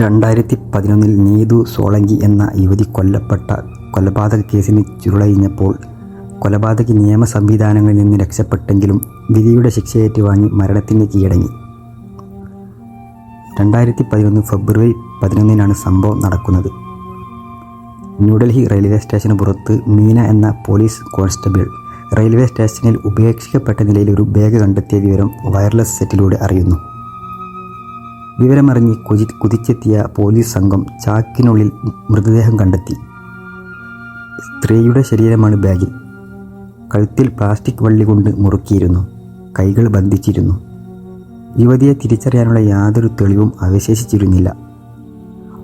രണ്ടായിരത്തി പതിനൊന്നിൽ നീതു സോളങ്കി എന്ന യുവതി കൊല്ലപ്പെട്ട കൊലപാതക കേസിന് ചുരുളഴിഞ്ഞപ്പോൾ കൊലപാതക നിയമ സംവിധാനങ്ങളിൽ നിന്ന് രക്ഷപ്പെട്ടെങ്കിലും വിധിയുടെ ശിക്ഷയേറ്റ് വാങ്ങി മരണത്തിന് കീഴടങ്ങി. രണ്ടായിരത്തി പതിനൊന്ന് ഫെബ്രുവരി പതിനൊന്നിനാണ് സംഭവം നടക്കുന്നത്. ന്യൂഡൽഹി റെയിൽവേ സ്റ്റേഷന് പുറത്ത് മീന എന്ന പോലീസ് കോൺസ്റ്റബിൾ റെയിൽവേ സ്റ്റേഷനിൽ ഉപേക്ഷിക്കപ്പെട്ട നിലയിൽ ഒരു ബാഗ് കണ്ടെത്തിയ വിവരം വയർലെസ് സെറ്റിലൂടെ അറിയുന്നു. വിവരമറിഞ്ഞ് കുതി കുതിച്ചെത്തിയ പോലീസ് സംഘം ചാക്കിനുള്ളിൽ മൃതദേഹം കണ്ടെത്തി. സ്ത്രീയുടെ ശരീരമാണ് ബാഗിൽ. കഴുത്തിൽ പ്ലാസ്റ്റിക് വള്ളി കൊണ്ട് മുറുക്കിയിരുന്നു. കൈകൾ ബന്ധിച്ചിരുന്നു. യുവതിയെ തിരിച്ചറിയാനുള്ള യാതൊരു തെളിവും അവശേഷിച്ചിരുന്നില്ല.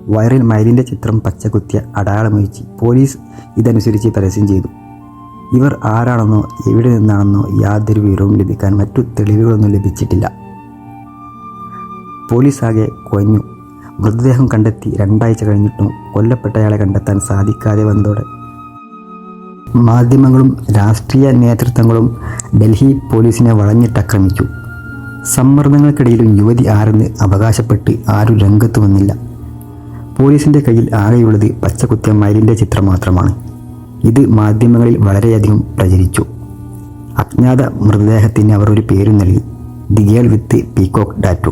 വയറിൽ മയിലിന്റെ ചിത്രം പച്ചകുത്തിയ അടയാളമൊഴിച്ച് പോലീസ് ഇതനുസരിച്ച് പരസ്യം ചെയ്തു. ഇവർ ആരാണെന്നോ എവിടെ നിന്നാണെന്നോ യാതൊരു വിവരവും ലഭിക്കാൻ മറ്റു തെളിവുകളൊന്നും ലഭിച്ചിട്ടില്ല. പോലീസ് ആകെ കുഴഞ്ഞു മൃതദേഹം കണ്ടെത്തി രണ്ടാഴ്ച കഴിഞ്ഞിട്ടും കൊല്ലപ്പെട്ടയാളെ കണ്ടെത്താൻ സാധിക്കാതെ വന്നതോടെ. മാധ്യമങ്ങളും രാഷ്ട്രീയ നേതൃത്വങ്ങളും ഡൽഹി പോലീസിനെ വളഞ്ഞിട്ടാക്രമിച്ചു. സമ്മർദ്ദങ്ങൾക്കിടയിലും യുവതി ആരെന്ന് അവകാശപ്പെട്ട് ആരും രംഗത്ത് വന്നില്ല. പോലീസിന്റെ കയ്യിൽ ആകെയുള്ളത് പച്ചകുത്തിയ മയിലിന്റെ ചിത്രം മാത്രമാണ്. ഇത് മാധ്യമങ്ങളിൽ വളരെയധികം പ്രചരിച്ചു. അജ്ഞാത മൃതദേഹത്തിന് അവർ ഒരു പേര് നൽകി. The girl with peacock tattoo.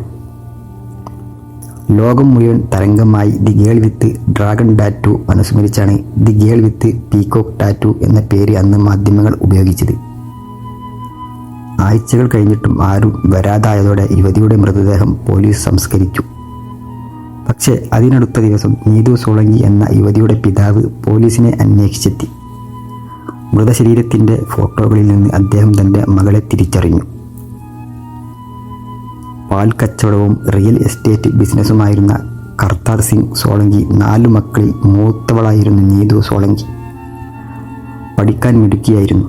ലോകം മുഴുവൻ തരംഗമായി the girl with dragon tattoo അനുസ്മരിച്ചാണ് the girl with peacock tattoo എന്ന പേര് അന്ന് മാധ്യമങ്ങൾ ഉപയോഗിച്ചത്. ആഴ്ചകൾ കഴിഞ്ഞിട്ടും ആരും വരാതായതോടെ യുവതിയുടെ മൃതദേഹം പോലീസ് സംസ്കരിച്ചു. പക്ഷേ അതിനടുത്ത ദിവസം നീതു സോളങ്കി എന്ന യുവതിയുടെ പിതാവ് പോലീസിനെ അന്വേഷിച്ചെത്തി. മൃതശരീരത്തിന്റെ ഫോട്ടോകളിൽ നിന്ന് അദ്ദേഹം തന്റെ മകളെ തിരിച്ചറിഞ്ഞു. പാൽ കച്ചവടവും റിയൽ എസ്റ്റേറ്റ് ബിസിനസ്സുമായിരുന്ന കർത്താർ സിംഗ് സോളങ്കി നാലു മക്കളിൽ മൂത്തവളായിരുന്നു നീതു സോളങ്കി. പഠിക്കാൻ മിടുക്കിയായിരുന്നു.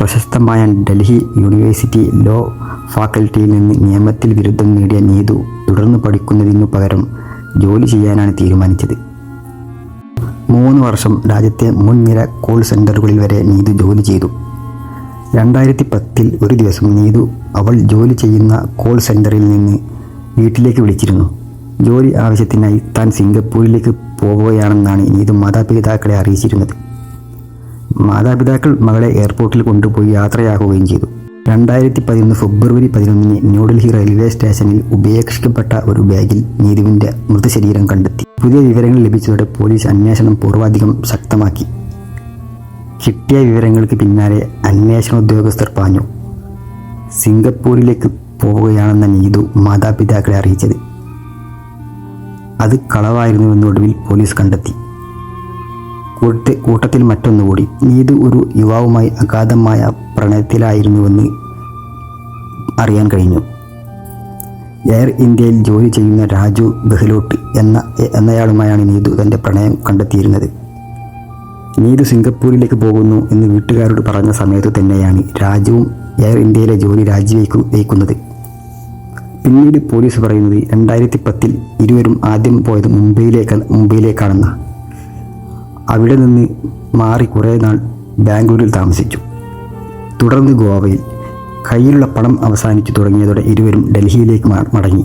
പ്രശസ്തമായ ഡൽഹി യൂണിവേഴ്സിറ്റി ലോ ഫാക്കൽറ്റിയിൽ നിന്ന് നിയമത്തിൽ ബിരുദം നേടിയ നീതു തുടർന്ന് പഠിക്കുന്നതിനു പകരം ജോലി ചെയ്യാനാണ് തീരുമാനിച്ചത്. മൂന്ന് വർഷം രാജ്യത്തെ മുൻനിര കോൾ സെന്ററുകളിൽ വരെ നീതു ജോലി ചെയ്തു. രണ്ടായിരത്തി പത്തിൽ ഒരു ദിവസം നീതു അവൾ ജോലി ചെയ്യുന്ന കോൾ സെന്ററിൽ നിന്ന് വീട്ടിലേക്ക് വിളിച്ചിരുന്നു. ജോലി ആവശ്യത്തിനായി താൻ സിംഗപ്പൂരിലേക്ക് പോവുകയാണെന്നാണ് നീതു മാതാപിതാക്കളെ അറിയിച്ചിരുന്നത്. മാതാപിതാക്കൾ മകളെ എയർപോർട്ടിൽ കൊണ്ടുപോയി യാത്രയാക്കുകയും ചെയ്തു. രണ്ടായിരത്തി പതിനൊന്ന് ഫെബ്രുവരി പതിനൊന്നിന് ന്യൂഡൽഹി റെയിൽവേ സ്റ്റേഷനിൽ ഉപേക്ഷിക്കപ്പെട്ട ഒരു ബാഗിൽ നീതുവിന്റെ മൃതശരീരം കണ്ടെത്തി. പുതിയ വിവരങ്ങൾ ലഭിച്ചതോടെ പോലീസ് അന്വേഷണം പൂർവാധികം ശക്തമാക്കി. കിട്ടിയ വിവരങ്ങൾക്ക് പിന്നാലെ അന്വേഷണ ഉദ്യോഗസ്ഥർ പറഞ്ഞു. സിംഗപ്പൂരിലേക്ക് പോവുകയാണെന്ന നീതു മാതാപിതാക്കളെ അറിയിച്ചത്. അത് കളവായിരുന്നുവെന്ന് ഒടുവിൽ പോലീസ് കണ്ടെത്തി. കൂട്ട കൂട്ടത്തിൽ മറ്റൊന്നുകൂടി നീതു ഒരു യുവാവുമായി അഗാധമായ പ്രണയത്തിലായിരുന്നുവെന്ന് അറിയാൻ കഴിഞ്ഞു. എയർ ഇന്ത്യയിൽ ജോലി ചെയ്യുന്ന രാജു ഗെഹ്ലോട്ട് എന്ന എന്നയാളുമായാണ് നീതു തന്റെ പ്രണയം കണ്ടെത്തിയിരുന്നത്. നീതു സിംഗപ്പൂരിലേക്ക് പോകുന്നു എന്ന് വീട്ടുകാരോട് പറഞ്ഞ സമയത്ത് തന്നെയാണ് രാജുവും എയർ ഇന്ത്യയിലെ ജോലി രാജിവെക്കു വയ്ക്കുന്നത്. പിന്നീട് പോലീസ് പറയുന്നത് രണ്ടായിരത്തി പത്തിൽ ഇരുവരും ആദ്യം പോയത് മുംബൈയിലേക്ക് മുംബൈയിലേക്കാണെന്ന. അവിടെ നിന്ന് മാറി കുറേ നാൾ ബാംഗ്ലൂരിൽ താമസിച്ചു. തുടർന്ന് ഗോവയിൽ കയ്യിലുള്ള പണം അവസാനിച്ചു തുടങ്ങിയതോടെ ഇരുവരും ഡൽഹിയിലേക്ക് മടങ്ങി.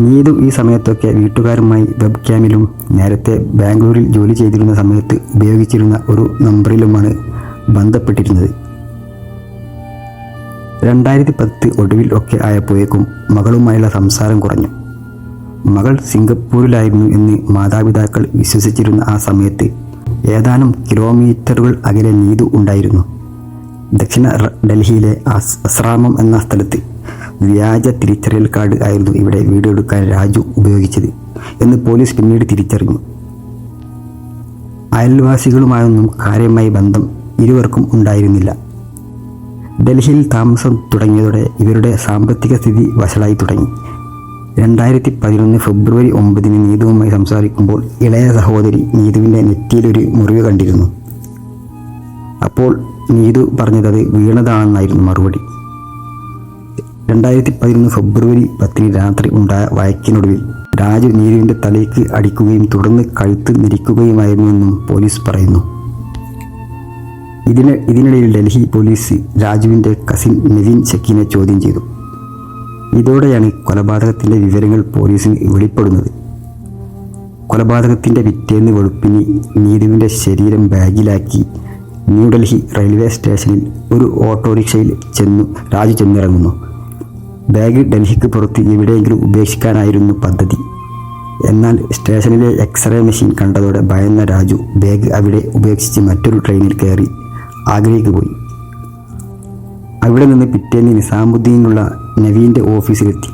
നീതു ഈ സമയത്തൊക്കെ വീട്ടുകാരുമായി വെബ് ക്യാമിലും നേരത്തെ ബാംഗ്ലൂരിൽ ജോലി ചെയ്തിരുന്ന സമയത്ത് ഉപയോഗിച്ചിരുന്ന ഒരു നമ്പറിലുമാണ് ബന്ധപ്പെട്ടിരുന്നത്. രണ്ടായിരത്തി പത്ത് ഒടുവിൽ ഒക്കെ ആയപ്പോഴേക്കും മകളുമായുള്ള സംസാരം കുറഞ്ഞു. മകൾ സിംഗപ്പൂരിലായിരുന്നു എന്ന് മാതാപിതാക്കൾ വിശ്വസിച്ചിരുന്ന ആ സമയത്ത് ഏതാനും കിലോമീറ്ററുകൾ അകലെ നീതു ഉണ്ടായിരുന്നു. ദക്ഷിണ ഡൽഹിയിലെ അസ്രാമം എന്ന സ്ഥലത്ത് വ്യാജ തിരിച്ചറിയൽ കാർഡ് ആയിരുന്നു ഇവിടെ വീഡിയോ എടുക്കാൻ രാജു ഉപയോഗിച്ചത് എന്ന് പോലീസ് പിന്നീട് തിരിച്ചറിഞ്ഞു. അയൽവാസികളുമായൊന്നും കാര്യമായി ബന്ധം ഇരുവർക്കും ഉണ്ടായിരുന്നില്ല. ഡൽഹിയിൽ താമസം തുടങ്ങിയതോടെ ഇവരുടെ സാമ്പത്തിക സ്ഥിതി വഷളായി തുടങ്ങി. രണ്ടായിരത്തി പതിനൊന്ന് ഫെബ്രുവരി ഒമ്പതിന് നീതുവുമായി സംസാരിക്കുമ്പോൾ ഇളയ സഹോദരി നീതുവിന്റെ നെറ്റിയിലൊരു മുറിവ് കണ്ടിരുന്നു. അപ്പോൾ നീതു പറഞ്ഞത് വീണതാണെന്നായിരുന്നു മറുപടി. രണ്ടായിരത്തി പതിനൊന്ന് ഫെബ്രുവരി പത്തിന് രാത്രി ഉണ്ടായ വഴക്കിനൊടുവിൽ രാജു നീരുവിന്റെ തലയ്ക്ക് അടിക്കുകയും തുടർന്ന് കഴുത്ത് നിരിക്കുകയുമായിരുന്നുവെന്നും പോലീസ് പറയുന്നു. ഇതിന് ഇതിനിടയിൽ ഡൽഹി പോലീസ് രാജുവിന്റെ കസിൻ നിവിൻ ഷക്കീനെ ചോദ്യം ചെയ്തു. ഇതോടെയാണ് കൊലപാതകത്തിന്റെ വിവരങ്ങൾ പോലീസിന് വെളിപ്പെടുന്നത്. കൊലപാതകത്തിന്റെ പിറ്റേന്ന് വെളുപ്പിന് നീതുവിന്റെ ശരീരം ബാഗിലാക്കി ന്യൂഡൽഹി റെയിൽവേ സ്റ്റേഷനിൽ ഒരു ഓട്ടോറിക്ഷയിൽ ചെന്നു രാജു ചെന്നിറങ്ങുന്നു. ബാഗ് ഡൽഹിക്ക് പുറത്ത് എവിടെയെങ്കിലും ഉപേക്ഷിക്കാനായിരുന്നു പദ്ധതി. എന്നാൽ സ്റ്റേഷനിലെ എക്സ്റേ മെഷീൻ കണ്ടതോടെ ഭയന്ന രാജു ബാഗ് അവിടെ ഉപേക്ഷിച്ച് മറ്റൊരു ട്രെയിനിൽ കയറി ആഗ്രഹിക്ക് പോയി. അവിടെ നിന്ന് പിറ്റേന്ന് നിസാമുദ്ദീനുള്ള നവീന്റെ ഓഫീസിലെത്തി.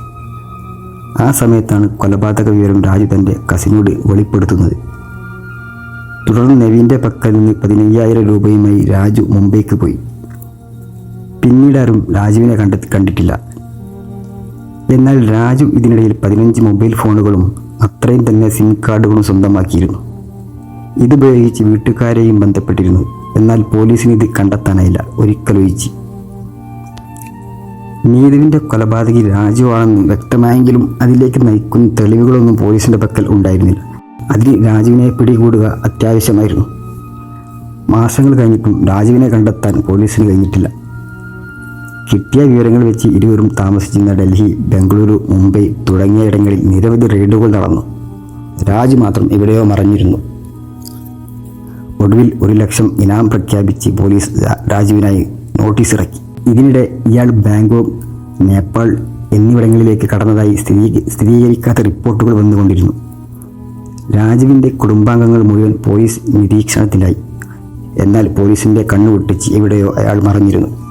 ആ സമയത്താണ് കൊലപാതക വിവരം രാജു തന്റെ കസിനോട് വെളിപ്പെടുത്തുന്നത്. തുടർന്ന് നവീന്റെ പക്കൽ നിന്ന് പതിനയ്യായിരം രൂപയുമായി രാജു മുംബൈക്ക് പോയി. പിന്നീട് ആരും രാജുവിനെ കണ്ടെത്തി കണ്ടിട്ടില്ല. എന്നാൽ രാജു ഇതിനിടയിൽ പതിനഞ്ച് മൊബൈൽ ഫോണുകളും അത്രയും തന്നെ സിം കാർഡുകളും സ്വന്തമാക്കിയിരുന്നു. ഇതുപയോഗിച്ച് വീട്ടുകാരെയും ബന്ധപ്പെട്ടിരുന്നു. എന്നാൽ പോലീസിന് ഇത് കണ്ടെത്താനായില്ല. ഒരിക്കലൊഴിച്ച് നീതുവിന്റെ കൊലപാതകി രാജു രാജുവാണെന്ന് വ്യക്തമായെങ്കിലും അതിലേക്ക് നയിക്കുന്ന തെളിവുകളൊന്നും പോലീസിന്റെ പക്കൽ ഉണ്ടായിരുന്നില്ല. അതിൽ രാജുവിനെ പിടികൂടുക അത്യാവശ്യമായിരുന്നു. മാസങ്ങൾ കഴിഞ്ഞിട്ടും രാജുവിനെ കണ്ടെത്താൻ പോലീസിന് കഴിഞ്ഞിട്ടില്ല. കിട്ടിയ വിവരങ്ങൾ വെച്ച് ഇരുവരും താമസിച്ചിരുന്ന ഡൽഹി ബംഗളൂരു മുംബൈ തുടങ്ങിയ ഇടങ്ങളിൽ നിരവധി റെയ്ഡുകൾ നടന്നു. രാജ് മാത്രം എവിടെയോ മറഞ്ഞിരുന്നു. ഒടുവിൽ ഒരു ലക്ഷം ഇനാം പ്രഖ്യാപിച്ച് പോലീസ് രാജുവിനായി നോട്ടീസ് ഇറക്കി. ഇതിനിടെ ഇയാൾ ബാങ്കോക്ക് നേപ്പാൾ എന്നിവിടങ്ങളിലേക്ക് കടന്നതായി സ്ഥിരീ സ്ഥിരീകരിക്കാത്ത റിപ്പോർട്ടുകൾ വന്നുകൊണ്ടിരുന്നു. രാജുവിന്റെ കുടുംബാംഗങ്ങൾ മുഴുവൻ പോലീസ് നിരീക്ഷണത്തിലായി. എന്നാൽ പോലീസിന്റെ കണ്ണുപൊട്ടിച്ച് എവിടെയോ അയാൾ മറഞ്ഞിരുന്നു.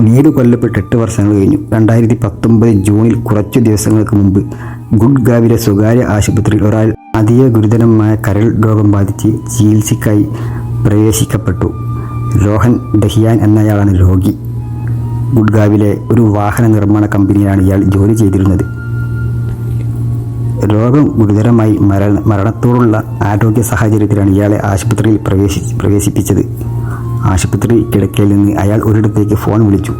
നീതു കൊല്ലപ്പെട്ട് എട്ട് വർഷങ്ങൾ കഴിഞ്ഞു. രണ്ടായിരത്തി പത്തൊമ്പത് ജൂണിൽ കുറച്ചു ദിവസങ്ങൾക്ക് മുമ്പ് ഗുഡ്ഗാവിലെ സ്വകാര്യ ആശുപത്രിയിൽ ഒരാൾ അതീവ ഗുരുതരമായ കരൾ രോഗം ബാധിച്ച് ചികിത്സയ്ക്കായി പ്രവേശിക്കപ്പെട്ടു. രോഹൻ ദഹിയാൻ എന്നയാളാണ് രോഗി. ഗുഡ്ഗാവിലെ ഒരു വാഹന നിർമ്മാണ കമ്പനിയിലാണ് ഇയാൾ ജോലി ചെയ്തിരുന്നത്. രോഗം ഗുരുതരമായി മരണ മരണത്തോടുള്ള ആരോഗ്യ സാഹചര്യത്തിലാണ് ഇയാളെ ആശുപത്രിയിൽ പ്രവേശി പ്രവേശിപ്പിച്ചത്. ആശുപത്രി കിടക്കയിൽ നിന്ന് അയാൾ ഒരിടത്തേക്ക് ഫോൺ വിളിച്ചു.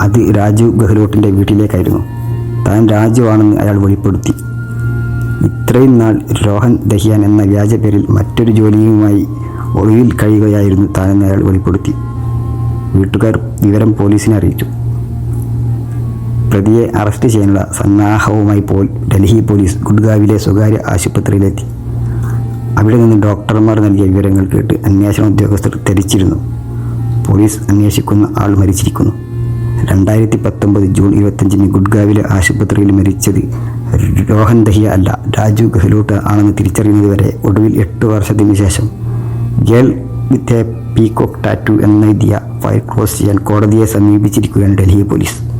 അത് രാജു ഗെഹ്ലോട്ടിന്റെ വീട്ടിലേക്കായിരുന്നു. താൻ രാജുവാണെന്ന് അയാൾ വെളിപ്പെടുത്തി. ഇത്രയും നാൾ രോഹൻ ദഹിയാൻ എന്ന വ്യാജ പേരിൽ മറ്റൊരു ജോലിയുമായി ഒളിവിൽ കഴിയുകയായിരുന്നു താനെന്ന് അയാൾ വെളിപ്പെടുത്തി. വീട്ടുകാർ വിവരം പോലീസിനെ അറിയിച്ചു. പ്രതിയെ അറസ്റ്റ് ചെയ്യാനുള്ള സന്നാഹവുമായി പോൽ ഡൽഹി പോലീസ് ഗുഡ്ഗാവിലെ സ്വകാര്യ ആശുപത്രിയിലെത്തി. അവിടെ നിന്ന് ഡോക്ടർമാർ നൽകിയ വിവരങ്ങൾ കേട്ട് അന്വേഷണ ഉദ്യോഗസ്ഥർ ധരിച്ചിരുന്നു. പോലീസ് അന്വേഷിക്കുന്ന ആൾ മരിച്ചിരിക്കുന്നു. രണ്ടായിരത്തി പത്തൊമ്പത് ജൂൺ ഇരുപത്തഞ്ചിന് ഗുഡ്ഗാവിലെ ആശുപത്രിയിൽ മരിച്ചത് രോഹൻ ദഹിയ അല്ല. രാജു ഗെഹ്ലോട്ട് ആണെന്ന് തിരിച്ചറിയുന്നതുവരെ ഒടുവിൽ എട്ട് വർഷത്തിന് ശേഷം girl with a peacock tattoo എന്നെഴുതിയ file close ചെയ്യാൻ കോടതിയെ സമീപിച്ചിരിക്കുകയാണ് ഡൽഹി പോലീസ്.